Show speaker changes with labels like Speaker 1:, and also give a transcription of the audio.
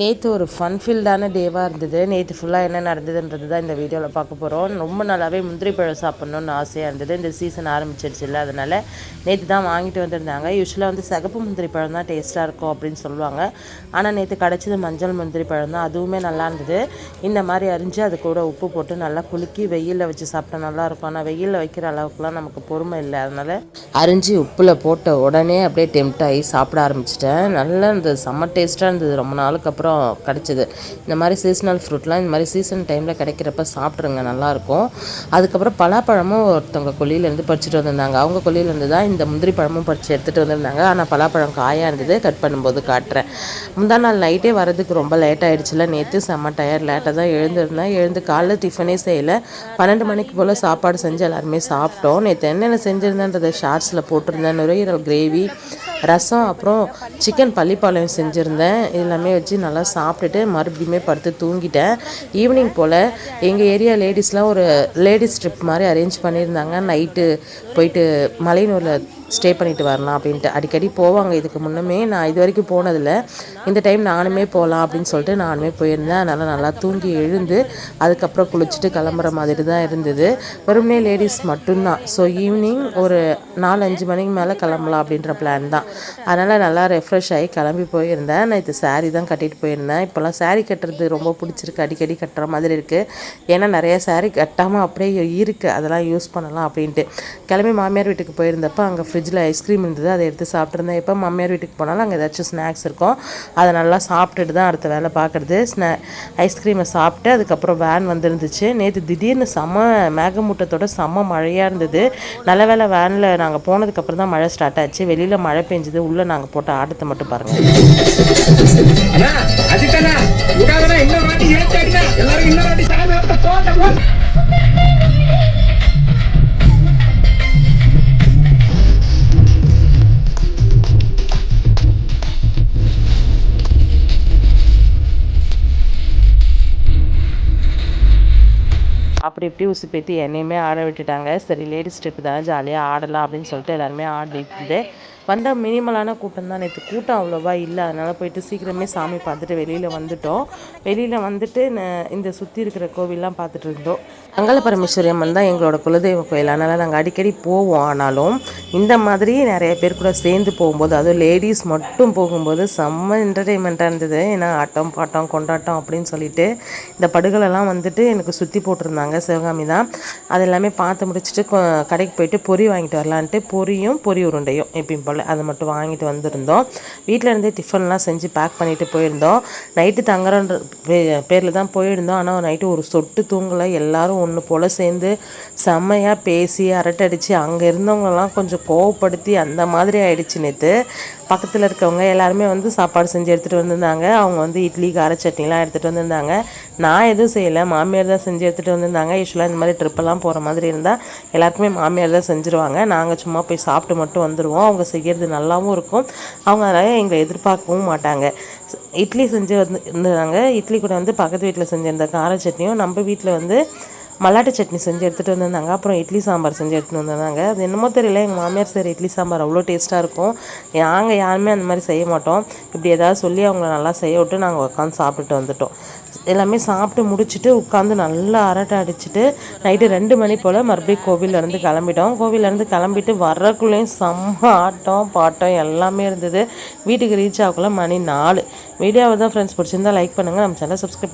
Speaker 1: நேற்று ஒரு ஃபன் ஃபீல்டான டேவாக இருந்தது. நேற்று ஃபுல்லாக என்ன நடந்ததுன்றது தான் இந்த வீடியோவில் பார்க்க போகிறோம் ரொம்ப நல்லாவே முந்திரி பழம் சாப்பிட்ணுன்னு ஆசையாக இருந்தது. இந்த சீசன் ஆரம்பிச்சிருச்சு இல்லை அதனால் நேற்று தான் வாங்கிட்டு வந்திருந்தாங்க. யூஸ்வலாக வந்து சிகப்பு முந்திரி பழம் தான் டேஸ்ட்டாக இருக்கும் அப்படின்னு சொல்லுவாங்க. ஆனால் நேற்று கிடச்சது மஞ்சள் முந்திரி பழம் தான். அதுவுமே நல்லா இருந்தது. இந்த மாதிரி அரிஞ்சு அது கூட உப்பு போட்டு நல்லா குலுக்கி வெயிலில் வச்சு சாப்பிட்டா நல்லாயிருக்கும் ஆனால் வெயிலில் வைக்கிற அளவுக்குலாம் நமக்கு பொறுமை இல்லை. அதனால் அரிஞ்சு உப்பில் போட்ட உடனே அப்படியே டெம்ட் ஆகி சாப்பிட ஆரம்பிச்சிட்டேன். நல்லா இருந்தது. செம்ம டேஸ்ட்டாக இருந்தது. ரொம்ப நாளுக்கு அப்புறம் அப்புறம் கிடச்சிது. இந்த மாதிரி சீசனல் ஃப்ரூட்லாம் இந்த மாதிரி சீசன் டைமில் கிடைக்கிறப்ப சாப்பிட்ருங்க நல்லாயிருக்கும். அதுக்கப்புறம் பலாப்பழமும் ஒருத்தவங்க கொல்லியிலேருந்து பறிச்சுட்டு வந்திருந்தாங்க. அவங்க கொல்லியிலேருந்து தான் இந்த முந்திரி பழமும் பறித்து எடுத்துகிட்டு வந்திருந்தாங்க. ஆனால் பலாப்பழம் காயாக இருந்தது. கட் பண்ணும்போது காட்டுறேன். முந்தா நாள் நைட்டே வரதுக்கு ரொம்ப லேட் ஆகிடுச்சுல நேற்று செம்ம டயர் லேட்டாக தான் எழுந்திருந்தேன். எழுந்து காலைல டிஃபனே செய்யலை. பன்னெண்டு மணிக்கு போல் சாப்பாடு செஞ்சு எல்லாருமே சாப்பிட்டோம். நேற்று என்னென்ன செஞ்சுருந்தேன்றதை ஷார்ட்ஸில் போட்டிருந்தேன். நுரையீரல் கிரேவி ரசம் அப்புறம் சிக்கன் பள்ளிப்பாளையம் செஞ்சுருந்தேன். எல்லாமே வச்சு நல்லா சாப்பிட்டுட்டு மறுபடியுமே படுத்து தூங்கிட்டேன். ஈவினிங் போல் எங்கள் ஏரியா லேடிஸ்லாம் ஒரு லேடிஸ் ட்ரிப் மாதிரி அரேஞ்ச் பண்ணியிருந்தாங்க. நைட்டு போயிட்டு மலையனூரில் ஸ்டே பண்ணிட்டு வரலாம் அப்படின்ட்டு. அடிக்கடி போவாங்க. இதுக்கு முன்னமே நான் இது வரைக்கும் போனதில்லை. இந்த டைம் நானுமே போகலாம் அப்படின்னு சொல்லிட்டு நானுமே போயிருந்தேன். அதனால் நல்லா தூங்கி எழுந்து அதுக்கப்புறம் குளிச்சுட்டு கிளம்புற மாதிரி தான் இருந்தது. வெறுமனே லேடிஸ் மட்டும்தான். ஸோ ஈவினிங் ஒரு நாலு அஞ்சு மணிக்கு மேலே கிளம்பலாம் அப்படின்ற பிளான் தான். அதனால் நல்லா ரெஃப்ரெஷ் ஆகி கிளம்பி போயிருந்தேன். நான் இது சாரீ தான் கட்டிட்டு போயிருந்தேன். இப்போல்லாம் சாரீ கட்டுறது ரொம்ப பிடிச்சிருக்கு. அடிக்கடி கட்டுற மாதிரி இருக்குது ஏன்னா நிறைய சாரீ கட்டாமல் அப்படியே இருக்குது அதெல்லாம் யூஸ் பண்ணலாம் அப்படின்ட்டு. கிளம்பி மாமியார் வீட்டுக்கு போயிருந்தப்போ அங்கே ஃப்ரிட்ஜில் ஐஸ்கிரீம் இருந்தது அதை எடுத்து சாப்பிட்ருந்தேன் எப்போ மாமியார் வீட்டுக்கு போனாலும் அங்கே ஏதாச்சும் ஸ்நாக்ஸ் இருக்கும். அதை நல்லா சாப்பிட்டுட்டு தான் அடுத்த வேலை பார்க்குறது. ஸ்நா ஐஸ்கிரீமை சாப்பிட்டு அதுக்கப்புறம் வேன் வந்துருந்துச்சு. நேற்று திடீர்னு செம மேகமூட்டத்தோட செம மழையாக இருந்தது. நல்ல வேலை வேனில் நாங்கள் போனதுக்கப்புறம் தான் மழை ஸ்டார்ட் ஆச்சு. வெளியில் மழை பெஞ்சுது. உள்ளே நாங்கள் போட்ட ஆட்டத்தை மட்டும் பாருங்கள் அப்படி இப்படி உசுப்பேத்தி என்னையுமே ஆட விட்டுட்டாங்க. சரி லேடிஸ் ஸ்டெப்பு தான் ஜாலியாக ஆடலாம் அப்படின்னு சொல்லிட்டு எல்லாருமே ஆடிட்டு வந்த மினிமலான கூட்டம் தான். நேற்று கூட்டம் அவ்வளோவா இல்லை. அதனால் போயிட்டு சீக்கிரமே சாமி பார்த்துட்டு வெளியில் வந்துட்டோம். வெளியில் வந்துட்டு இந்த சுற்றி இருக்கிற கோவிலெலாம் பார்த்துட்டு இருந்தோம். மங்கள பரமேஸ்வரி அம்மன் தான் எங்களோட குலதெய்வ கோயில். அதனால் நாங்கள் அடிக்கடி போவோம் ஆனாலும் இந்த மாதிரி நிறைய பேர் கூட சேர்ந்து போகும்போது அதுவும் லேடிஸ் மட்டும் போகும்போது செம்ம என்டர்டெயின்மெண்ட்டாக இருந்தது. ஏன்னா ஆட்டம் பாட்டம் கொண்டாட்டம் அப்படின்னு சொல்லிட்டு இந்த படுகளெல்லாம் வந்துட்டு எனக்கு சுற்றி போட்டிருந்தாங்க சிவகாமி தான். அது எல்லாமே பார்த்து முடிச்சுட்டு கடைக்கு போயிட்டு பொறி வாங்கிட்டு வரலான்ட்டு பொரியும் பொறி உருண்டையும் எப்பயும் போல் அதை மட்டும் வாங்கிட்டு வந்திருந்தோம். வீட்டில் இருந்தே டிஃபன்லாம் செஞ்சு பேக் பண்ணிட்டு போயிருந்தோம். நைட்டு தங்குறன்ற பேரில் தான் போயிருந்தோம். ஆனால் நைட்டு ஒரு சொட்டு தூங்கலை. எல்லோரும் ஒன்று போல் சேர்ந்து செம்மையாக பேசி அரட்டடிச்சு அங்கே இருந்தவங்கலாம் கொஞ்சம் கோவப்படுத்தி அந்த மாதிரி ஆயிடுச்சு நேற்று பக்கத்தில் இருக்கவங்க எல்லாருமே வந்து சாப்பாடு செஞ்சு எடுத்துகிட்டு வந்திருந்தாங்க. அவங்க வந்து இட்லி கார சட்னிலாம் எடுத்துகிட்டு வந்திருந்தாங்க. நான் எதுவும் செய்யலை. மாமியார் தான் செஞ்சு எடுத்துகிட்டு வந்திருந்தாங்க. யூஸ்வலாக இந்த மாதிரி ட்ரிப்பெல்லாம் போகிற மாதிரி இருந்தால் எல்லாருக்குமே மாமியார் தான் செஞ்சுருவாங்க. நாங்கள் சும்மா போய் சாப்பிட்டு மட்டும் வந்துடுவோம் அவங்க செய்கிறது நல்லாவும் இருக்கும். அவங்க அதனால் எங்களை எதிர்பார்க்கவும் மாட்டாங்க. இட்லி செஞ்சு வந்து இருந்தாங்க இட்லி கூட வந்து பக்கத்து வீட்டில் செஞ்சுருந்த கார சட்னியும் நம்ம வீட்டில் வந்து மல்லாட்டு சட்னி செஞ்சு எடுத்துகிட்டு வந்திருந்தாங்க. அப்புறம் இட்லி சாம்பார் செஞ்சு எடுத்துகிட்டு வந்திருந்தாங்க. அது என்னமோ தெரியல எங்கள் மாமியார் சரி இட்லி சாம்பார் அவ்வளோ டேஸ்ட்டாக இருக்கும். நாங்கள் யாருமே அந்த மாதிரி செய்ய மாட்டோம். இப்படி ஏதாவது சொல்லி அவங்கள நல்லா செய்ய விட்டு நாங்கள் உட்காந்து சாப்பிட்டுட்டு வந்துட்டோம். எல்லாமே சாப்பிட்டு முடிச்சுட்டு உட்காந்து நல்லா அரட்டை அடிச்சுட்டு நைட்டு ரெண்டு மணி போல் மறுபடியும் கோவிலேருந்து கிளம்பிட்டோம். கோவிலேருந்து கிளம்பிட்டு வர்றக்குள்ளேயும் செம்ம ஆட்டம் பாட்டம் எல்லாமே இருந்தது. வீட்டுக்கு ரீச் ஆகக்குள்ள மணி நாலு. வீடியோவை தான் ஃப்ரெண்ட்ஸ் பிடிச்சிருந்தா லைக் பண்ணுங்கள் நம்ம சேனல் சப்ஸ்கிரைப்